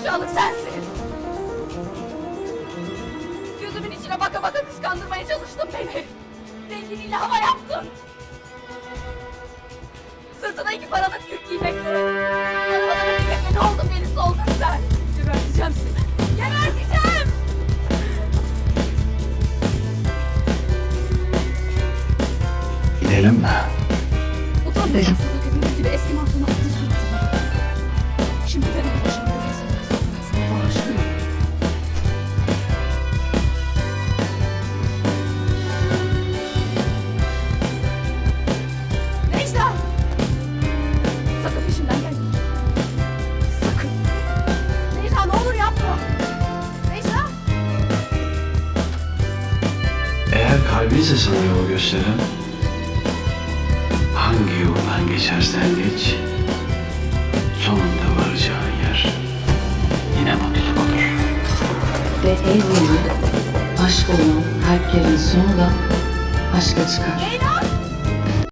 aşağılık sensin. Gözümün içine baka baka kıskandırmaya çalıştın beni. Zenginliğiyle hava yaptın. Sırtına iki paralık yük giymekle. Arabalara binmekle ne oldun beni soldun sen. Geberteceğim seni. Geberteceğim. Gidelim mi? Utanmayacağım sana köpek gibi eski mantığına attın suratına. Şimdi ben kalbinse sana yol gösteren hangi yoldan geçersen geç sonunda varacağın yer yine mutluluk olur. Ve evliliği, aşk olan kalplerin sonu da aşka çıkar. Leyla!